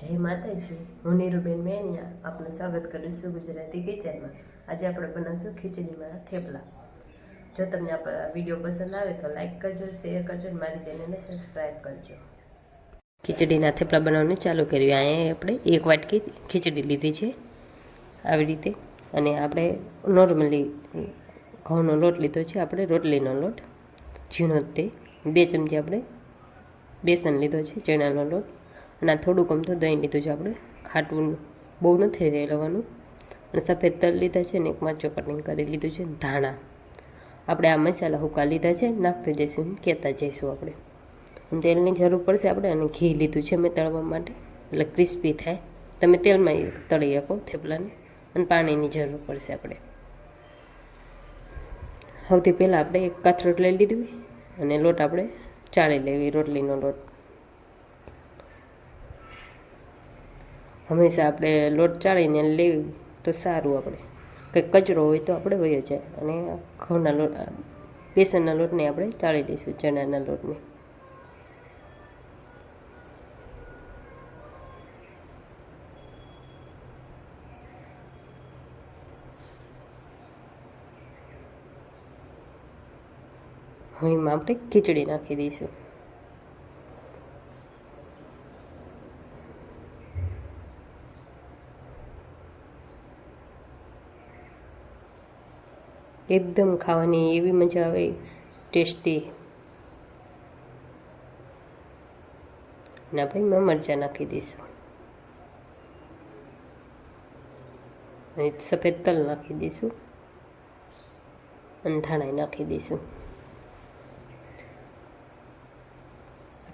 જય માતાજી, હું નીરુબેન મેનિયા, આપનું સ્વાગત કરું છું ગુજરાતી કિચનમાં. આજે આપણે બનાવશું ખીચડીમાં થેપલા. જો તમને આ વીડિયો પસંદ આવે તો લાઈક કરજો, શેર કરજો અને મારી ચેનલને સબસ્ક્રાઈબ કરજો. ખીચડીના થેપલા બનાવવાનું ચાલુ કર્યું. અહીંયા આપણે એક વાટકી ખીચડી લીધી છે આવી રીતે. અને આપણે નોર્મલી ઘઉંનો લોટ લીધો છે. આપણે રોટલીનો લોટ, ઝીણો તે, બે ચમચી આપણે બેસન લીધો છે ચણાનો લોટ. અને થોડુંક આમ તો દહીં લીધું છે આપણે. ખાટું બહુ નથી રહી લેવાનું. અને સફેદ તલ લીધા છે ને એક મરચો કટિંગ કરી લીધું છે ધાણા. આપણે આ મસાલા હુકા લીધા છે, નાખતા જઈશું કહેતા જઈશું આપણે. તેલની જરૂર પડશે આપણે અને ઘી લીધું છે મેં તળવા માટે. એટલે ક્રિસ્પી થાય. તમે તેલમાં તળી શકો થેપલાને. અને પાણીની જરૂર પડશે આપણે. સૌથી પહેલાં આપણે એક કથરોટ લઈ લીધું. અને લોટ આપણે ચાળી લેવી, રોટલીનો લોટ. હંમેશા આપણે લોટ ચાળીને લેવી તો સારું આપણે. કંઈક કચરો હોય તો આપણે વયો જાય અને ઘઉંના લોટ બેસનના લોટને આપણે ચાળી લઈશું, ચણાના લોટને. હવે એમાં આપણે ખીચડી નાખી દઈશું. એકદમ ખાવાની એવી મજા આવે, ટેસ્ટી. ના ભાઈ, મેં મરચાં નાખી દઈશું. સફેદ તલ નાખી દઈશું. અને ધાણા નાખી દઈશું.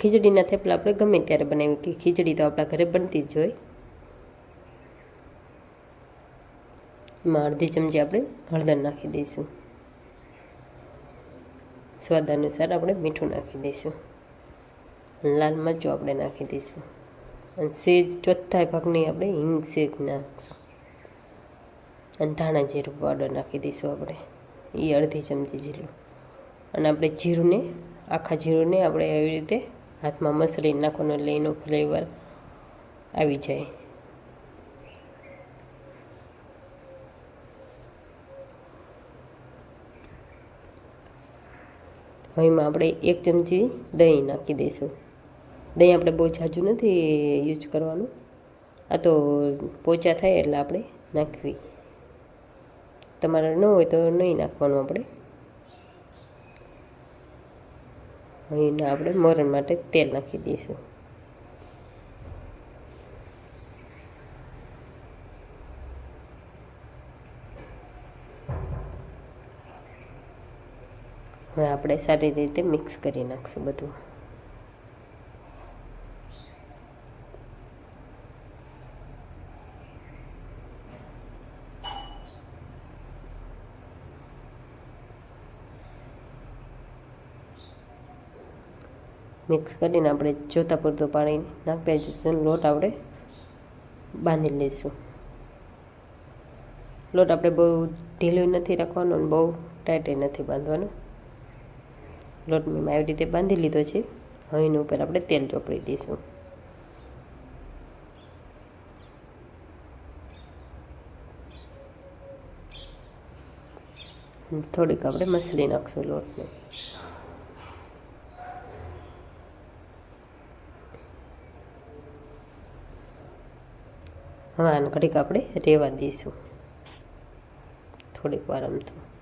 ખીચડીના થેપલા આપણે ગમે ત્યારે બનાવી કે ખીચડી તો આપણા ઘરે બનતી જ હોય. એમાં અડધી ચમચી આપણે હળદર નાખી દઈશું. સ્વાદ અનુસાર આપણે મીઠું નાખી દઈશું. લાલ મરચું આપણે નાખી દઈશું. અને સેજ, ચોથા ભાગની આપણે હિંગ સેજ નાખીશું. અને ધાણા જીરું પાવડર નાખી દઈશું આપણે. એ અડધી ચમચી જીરું અને આપણે જીરુંને, આખા જીરુંને આપણે એવી રીતે હાથમાં મસળી નાખવાનો એનો ફ્લેવર આવી જાય. હવે એમાં આપણે એક ચમચી દહીં નાખી દઈશું. દહીં આપણે બહુ ઝાઝું નથી યુઝ કરવાનું. આ તો પોચા થાય એટલે આપણે નાખવી. તમારે ન હોય તો નહીં નાખવાનું આપણે. અહીંના આપણે મરણ માટે તેલ નાખી દઈશું. હવે આપણે સારી રીતે મિક્સ કરી નાખશું બધું. મિક્સ કરીને આપણે જોતા પૂરતું પાણી નાખતા જઈશું લોટ આપણે બાંધી લઈશું. લોટ આપણે બહુ ઢીલો નથી રાખવાનો અને બહુ ટાઈટ નથી બાંધવાનો. લોટ મેં આવી રીતે બાંધી લીધો છે. હવે એની ઉપર આપણે તેલ ચોપડી દઈશું. થોડીક આપણે મસળી નાખશું લોટને. હવે આને ઘડીક આપણે રેવા દઈશું. થોડીક વાર આમથું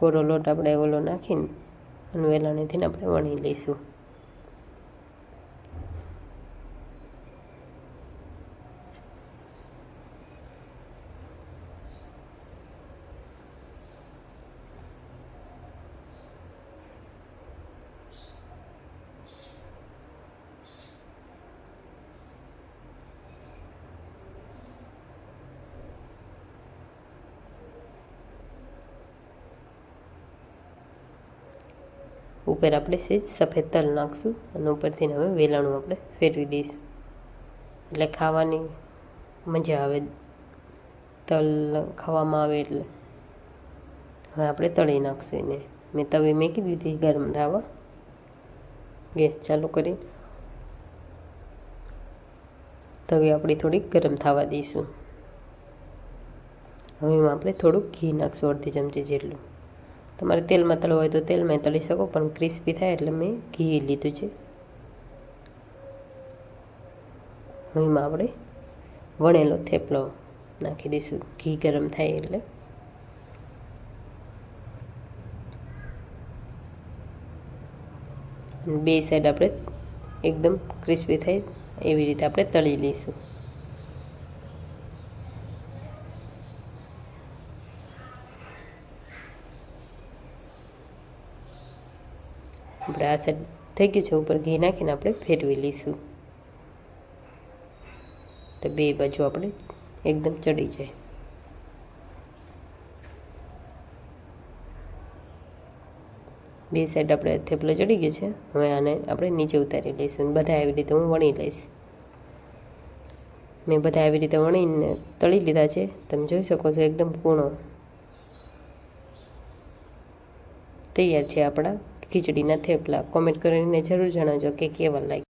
કોરો લોટ આપણે ઓલો નાખીને અને વેલાણીથી આપણે વણી લઈશું. ઉપર આપણે સેજ સફેદ તલ નાખશું અને ઉપરથી હવે વેલણું આપણે ફેરવી દઈશું. એટલે ખાવાની મજા આવે. તલ ખાવામાં આવે એટલે. હવે આપણે તળી નાખશું એને. મેં તવી મેકી દીધી ગરમ થવા ગેસ ચાલુ કરી. તવી આપણી થોડીક ગરમ થવા દઈશું. હવે એમાં આપણે થોડુંક ઘી નાખશું, અડધી ચમચી જેટલું. તમારે તેલમાં તળવો હોય તો તેલમાં તળી શકો, પણ ક્રિસ્પી થાય એટલે મેં ઘી લીધું છે. એમાં આપણે વણેલો થેપલો નાખી દઈશું. ઘી ગરમ થાય એટલે. બે સાઈડ આપણે એકદમ ક્રિસ્પી થાય એવી રીતે આપણે તળી લઈશું. આપણે આ સાઈડ થઈ ગયું છે, ઉપર ઘી નાખીને આપણે ફેરવી લઈશું. એટલે બે બાજુ આપણે એકદમ ચડી જાય. બે સાઈડ આપણે થેપલો ચડી ગયો છે, હવે આને આપણે નીચે ઉતારી લઈશું બધા આવી રીતે હું વણી લઈશ. મેં બધા આવી રીતે વણીને તળી લીધા છે, તમે જોઈ શકો છો એકદમ કૂણો. તૈયાર છે આપણા. ખીચડીના થેપલા કોમેન્ટ કરીને જરૂર જણાવજો કે કેવા લાગે